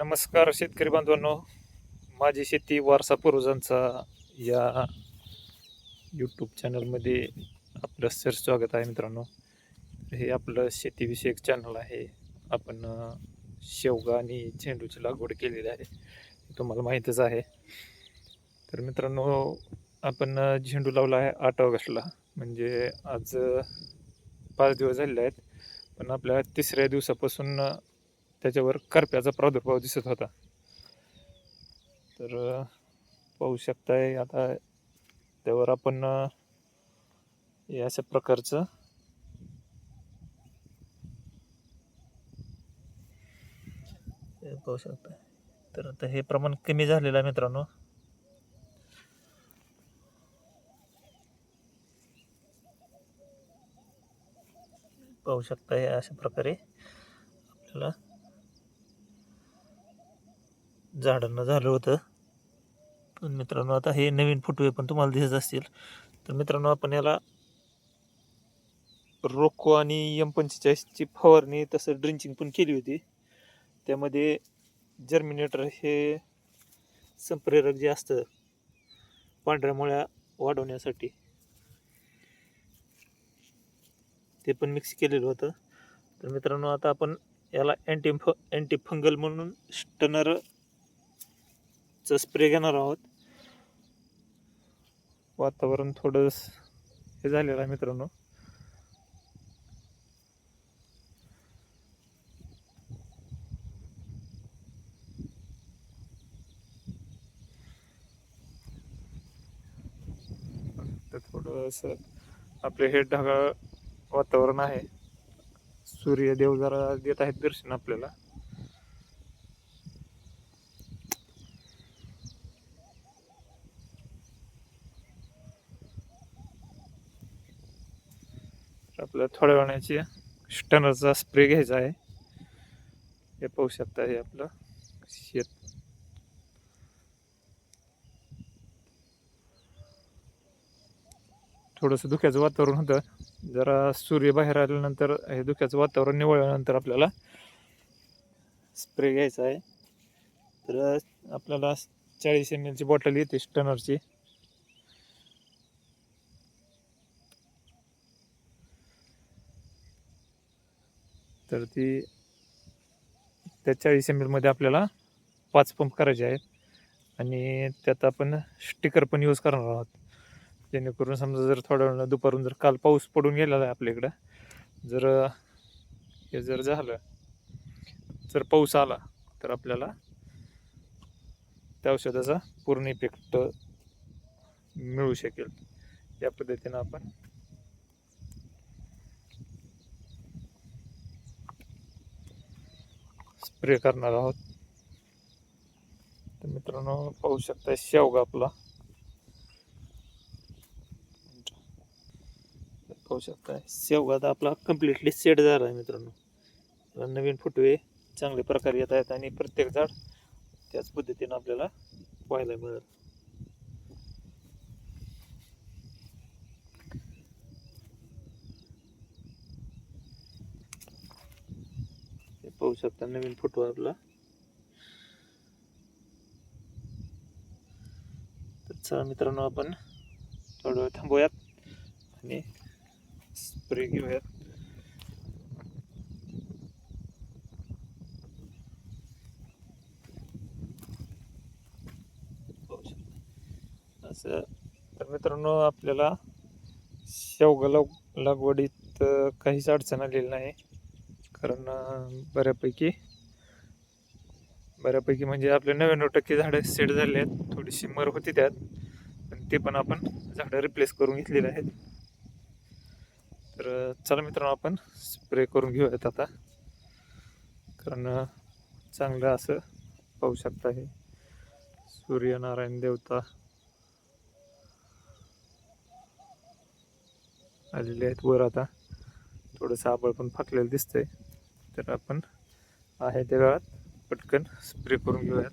नमस्कार शेतकरी बांधवांनो. माझी शेती वारसा पूर्वजांचा या यूट्यूब चॅनलमध्ये आपलं सर स्वागत आहे मित्रांनो. हे आपलं शेतीविषयक चॅनल आहे. आपण शेवगा आणि झेंडूची लागवड केलेली आहे. तुम्हाला माहीतच आहे. तर मित्रांनो आपण झेंडू लावला आहे आठ ऑगस्टला. म्हणजे आज पाच दिवस झालेले आहेत. पण आपल्या तिसऱ्या दिवसापासून त्याच्यावर करप्याचा प्रादुर्भाव दिसत होता. तर पाहू शकताय आता त्यावर आपण हे अशा प्रकारचं हे पाहू शकता तर आता हे प्रमाण कमी झालेलं आहे मित्रांनो. पाहू शकताय अशा प्रकारे आपल्याला झाडांना झालं होतं. पण मित्रांनो आता हे नवीन फुटवे पण तुम्हाला दिसत असतील. तर मित्रांनो आपण याला रोको आणि यम पंचेचाळीसची फवारणी तसं ड्रिंचिंग पण केली होती. त्यामध्ये जर्मिनेटर हे संप्रेरक जे असतं पांढऱ्या मुळ्या वाढवण्यासाठी ते पण मिक्स केलेलं होतं. तर मित्रांनो आता आपण याला अँटी फ अँटी फंगल म्हणून स्टनर चा स्प्रे घेणार आहोत. वातावरण थोडं हे झालेलं आहे मित्रांनो. तर थोडंसं आपले हे ढगाळ वातावरण आहे. सूर्यदेव जरा देत आहेत दर्शन आपल्याला. आपल्याला थोड्या वेळाची स्टनरचा स्प्रे घ्यायचा आहे. हे पाहू शकता हे आपलं शेत. थोडंसं धुक्याचं वातावरण होतं. जरा सूर्य बाहेर आल्यानंतर हे धुक्याचं वातावरण निवळल्यानंतर आपल्याला स्प्रे घ्यायचा आहे. तर आपल्याला चाळीस एम एलची बॉटल येते स्टनरची. तर ती त्या चाळीस एम एलमध्ये आपल्याला पाच पंप करायचे आहेत. आणि त्यात आपण स्टिकर पण यूज करणार आहोत. जेणेकरून समजा जर थोड्या वेळा दुपारून जर काल पाऊस पडून गेलेला आहे आपल्या इकडं जर हे जर झालं जर पाऊस आला तर आपल्याला त्या औषधाचा पूर्ण इफेक्ट मिळू शकेल. या पद्धतीनं आपण स्प्रे करणार आहोत. तर मित्रांनो पाहू शकता शेवगा आपला. पाहू शकता शेवगा आता आपला कम्प्लिटली सेट झाला आहे मित्रांनो. नवीन फुटवे चांगल्या प्रकारे येत आहेत आणि प्रत्येक झाड त्याच पद्धतीनं आपल्याला पाहायला मिळेल. पाहू शकता नवीन फोटो आपला. तर चला मित्रांनो आपण थोडं वेळ थांबूयात आणि स्प्रे घेऊयात. असं. तर मित्रांनो आपल्याला शेवगा लाग लागवडीत काहीच अडचण आलेली नाही. कारण बऱ्यापैकी बऱ्यापैकी म्हणजे आपले नव्याण्णव टक्के झाडं सेट झाले आहेत. थोडीशी मर होती त्यात पण ते पण आपण झाडं रिप्लेस करून घेतलेले आहेत. तर चला मित्रांनो आपण स्प्रे करून घेऊयात आता. कारण चांगलं असं पाहू शकता हे. सूर्यनारायण देवता आलेले आहेत वर आता. थोडंसं आबळ पण फाकलेलं दिसतंय. तर आपण आहे त्या वेळात पटकन स्प्रे करून घेऊयात.